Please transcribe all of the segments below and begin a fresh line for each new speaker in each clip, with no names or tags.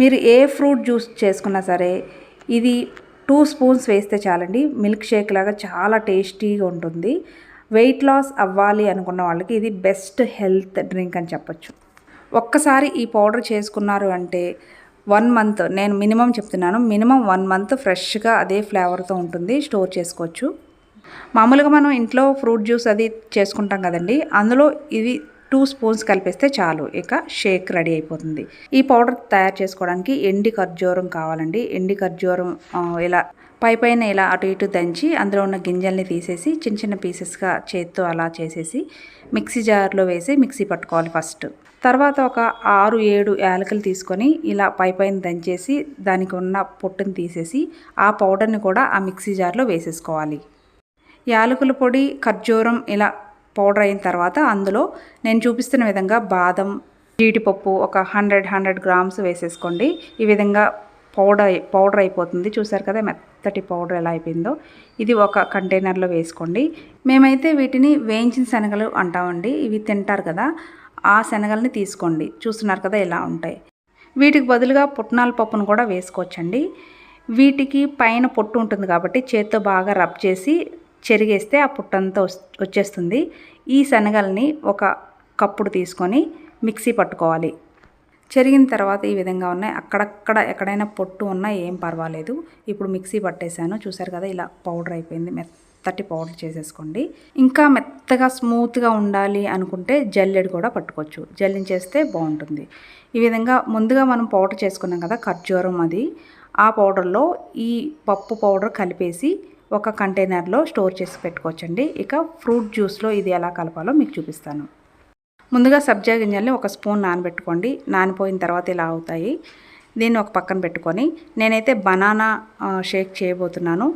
మీరు ఏ fruit juice చేసుకున్నా సరే ఇది టూ స్పూన్స్ వేస్తే చాలండి. మిల్క్ షేక్ లాగా చాలా టేస్టీగా ఉంటుంది. వెయిట్ లాస్ అవ్వాలి అనుకున్న వాళ్ళకి ఇది బెస్ట్ హెల్త్ డ్రింక్ అని చెప్పొచ్చు. ఒక్కసారి ఈ పౌడర్ చేసుకున్నారు అంటే వన్ మంత్ నేను మినిమం చెప్తున్నాను మినిమం వన్ మంత్ ఫ్రెష్గా అదే ఫ్లేవర్తో ఉంటుంది స్టోర్ చేసుకోవచ్చు. మామూలుగా మనం ఇంట్లో ఫ్రూట్ జ్యూస్ అది చేసుకుంటాం కదండి. అందులో ఇవి టూ స్పూన్స్ కలిపేస్తే చాలు. ఇక షేక్ రెడీ అయిపోతుంది. ఈ పౌడర్ తయారు చేసుకోవడానికి ఎండి ఖర్జూరం కావాలండి. ఎండి ఖర్జూరం ఇలా పై పైన ఇలా అటు ఇటు దంచి అందులో ఉన్న గింజల్ని తీసేసి చిన్న చిన్న పీసెస్గా చేత్తో అలా చేసేసి మిక్సీ జార్లో వేసి మిక్సీ పట్టుకోవాలి ఫస్ట్. తర్వాత ఒక ఆరు ఏడు యాలకులు తీసుకొని ఇలా పై పైన దంచేసి దానికి ఉన్న పొట్టుని తీసేసి ఆ పౌడర్ని కూడా ఆ మిక్సీ జార్లో వేసేసుకోవాలి. యాలకుల పొడి ఖర్జూరం ఇలా పౌడర్ అయిన తర్వాత అందులో నేను చూపిస్తున్న విధంగా బాదం జీడిపప్పు ఒక హండ్రెడ్ హండ్రెడ్ గ్రామ్స్ వేసేసుకోండి. ఈ విధంగా పౌడర్ పౌడర్ అయిపోతుంది. చూసారు కదా మెత్తటి పౌడర్ ఎలా అయిపోయిందో. ఇది ఒక కంటైనర్లో వేసుకోండి. మేమైతే వీటిని వేయించిన శనగలు అంటామండి. ఇవి తింటారు కదా ఆ శనగల్ని తీసుకోండి. చూస్తున్నారు కదా ఇలా ఉంటాయి. వీటికి బదులుగా పుట్నాల పప్పును కూడా వేసుకోవచ్చండి. వీటికి పైన పొట్టు ఉంటుంది కాబట్టి చేత్తో బాగా రబ్ చేసి చెరిగేస్తే ఆ పుట్టంతా వచ్చేస్తుంది. ఈ శనగల్ని ఒక కప్పుడు తీసుకొని మిక్సీ పట్టుకోవాలి. చెరిగిన తర్వాత ఈ విధంగా ఉన్నాయి. అక్కడక్కడ ఎక్కడైనా పొట్టు ఉన్నా ఏం పర్వాలేదు. ఇప్పుడు మిక్సీ పట్టేశాను. చూసారు కదా ఇలా పౌడర్ అయిపోయింది. మెత్తటి పౌడర్ చేసేసుకోండి. ఇంకా మెత్తగా స్మూత్గా ఉండాలి అనుకుంటే జల్లెడు కూడా పట్టుకోవచ్చు. జల్లించేస్తే బాగుంటుంది. ఈ విధంగా ముందుగా మనం పౌడర్ చేసుకున్నాం కదా ఖర్జూరం అది. ఆ పౌడర్లో ఈ పప్పు పౌడర్ కలిపేసి ఒక కంటైనర్లో స్టోర్ చేసి పెట్టుకోవచ్చండి. ఇక ఫ్రూట్ జ్యూస్లో ఇది ఎలా కలపాలో మీకు చూపిస్తాను. ముందుగా సబ్జా గింజల్ని ఒక స్పూన్ నానబెట్టుకోండి. నానిపోయిన తర్వాత ఇలా అవుతాయి. దీన్ని ఒక పక్కన పెట్టుకొని నేనైతే బనానా షేక్ చేయబోతున్నాను.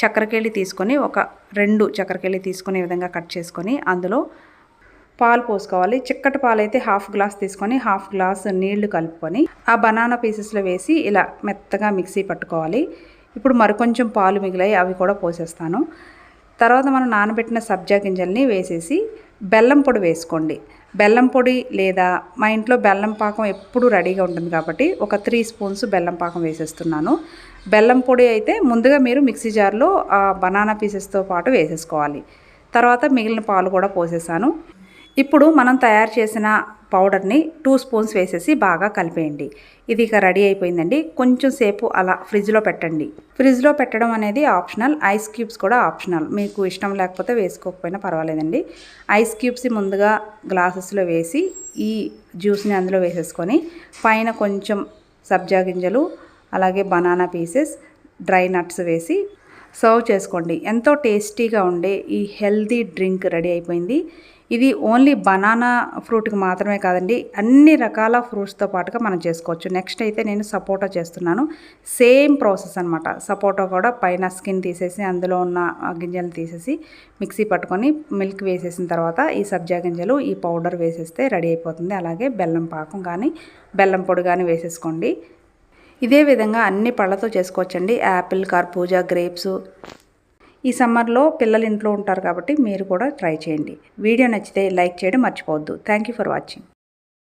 చక్కెరకేళి తీసుకొని ఒక రెండు చక్కెరకేళి తీసుకునే విధంగా కట్ చేసుకొని అందులో పాలు పోసుకోవాలి. చిక్కటి పాలు అయితే హాఫ్ గ్లాస్ తీసుకొని హాఫ్ గ్లాస్ నీళ్ళు కలుపుకొని ఆ బనానా పీసెస్లో వేసి ఇలా మెత్తగా మిక్సీ పట్టుకోవాలి. ఇప్పుడు మరికొంచెం పాలు మిగిలాయి అవి కూడా పోసేస్తాను. తర్వాత మనం నానబెట్టిన సబ్జా గింజల్ని వేసేసి బెల్లం పొడి వేసుకోండి. బెల్లం పొడి లేదా మా ఇంట్లో బెల్లం పాకం ఎప్పుడూ రెడీగా ఉంటుంది కాబట్టి ఒక త్రీ స్పూన్స్ బెల్లం పాకం వేసేస్తున్నాను. బెల్లం పొడి అయితే ముందుగా మీరు మిక్సీ జార్లో బనానా పీసెస్తో పాటు వేసేసుకోవాలి. తర్వాత మిగిలిన పాలు కూడా పోసేసాను. ఇప్పుడు మనం తయారు చేసిన పౌడర్ని టూ స్పూన్స్ వేసేసి బాగా కలిపేయండి. ఇది ఇక రెడీ అయిపోయిందండి. కొంచెం సేపు అలా ఫ్రిడ్జ్లో పెట్టండి. ఫ్రిడ్జ్లో పెట్టడం అనేది ఆప్షనల్. ఐస్ క్యూబ్స్ కూడా ఆప్షనల్. మీకు ఇష్టం లేకపోతే వేసుకోకపోయినా పర్వాలేదండి. ఐస్ క్యూబ్స్ ముందుగా గ్లాసెస్లో వేసి ఈ జ్యూస్ని అందులో వేసేసుకొని పైన కొంచెం సబ్జా గింజలు అలాగే బనానా పీసెస్ డ్రై నట్స్ వేసి సర్వ్ చేసుకోండి. ఎంతో టేస్టీగా ఉండే ఈ హెల్తీ డ్రింక్ రెడీ అయిపోయింది. ఇది ఓన్లీ బనానా ఫ్రూట్కి మాత్రమే కాదండి అన్ని రకాల ఫ్రూట్స్తో పాటుగా మనం చేసుకోవచ్చు. నెక్స్ట్ అయితే నేను సపోటా చేస్తున్నాను. సేమ్ ప్రాసెస్ అనమాట సపోటా కూడా పైన స్కిన్ తీసేసి అందులో ఉన్న గింజలను తీసేసి మిక్సీ పట్టుకొని మిల్క్ వేసేసిన తర్వాత ఈ సబ్జా గింజలు ఈ పౌడర్ వేసేస్తే రెడీ అయిపోతుంది. అలాగే బెల్లం పాకం కానీ బెల్లం పొడి కానీ వేసేసుకోండి. ఇదే విధంగా అన్ని పళ్ళతో చేసుకోవచ్చండి. యాపిల్ కర్బూజా గ్రేప్స్. ఈ సమ్మర్లో పిల్లలు ఇంట్లో ఉంటారు కాబట్టి మీరు కూడా ట్రై చేయండి. వీడియో నచ్చితే లైక్ చేయడం మర్చిపోవద్దు. Thank you for watching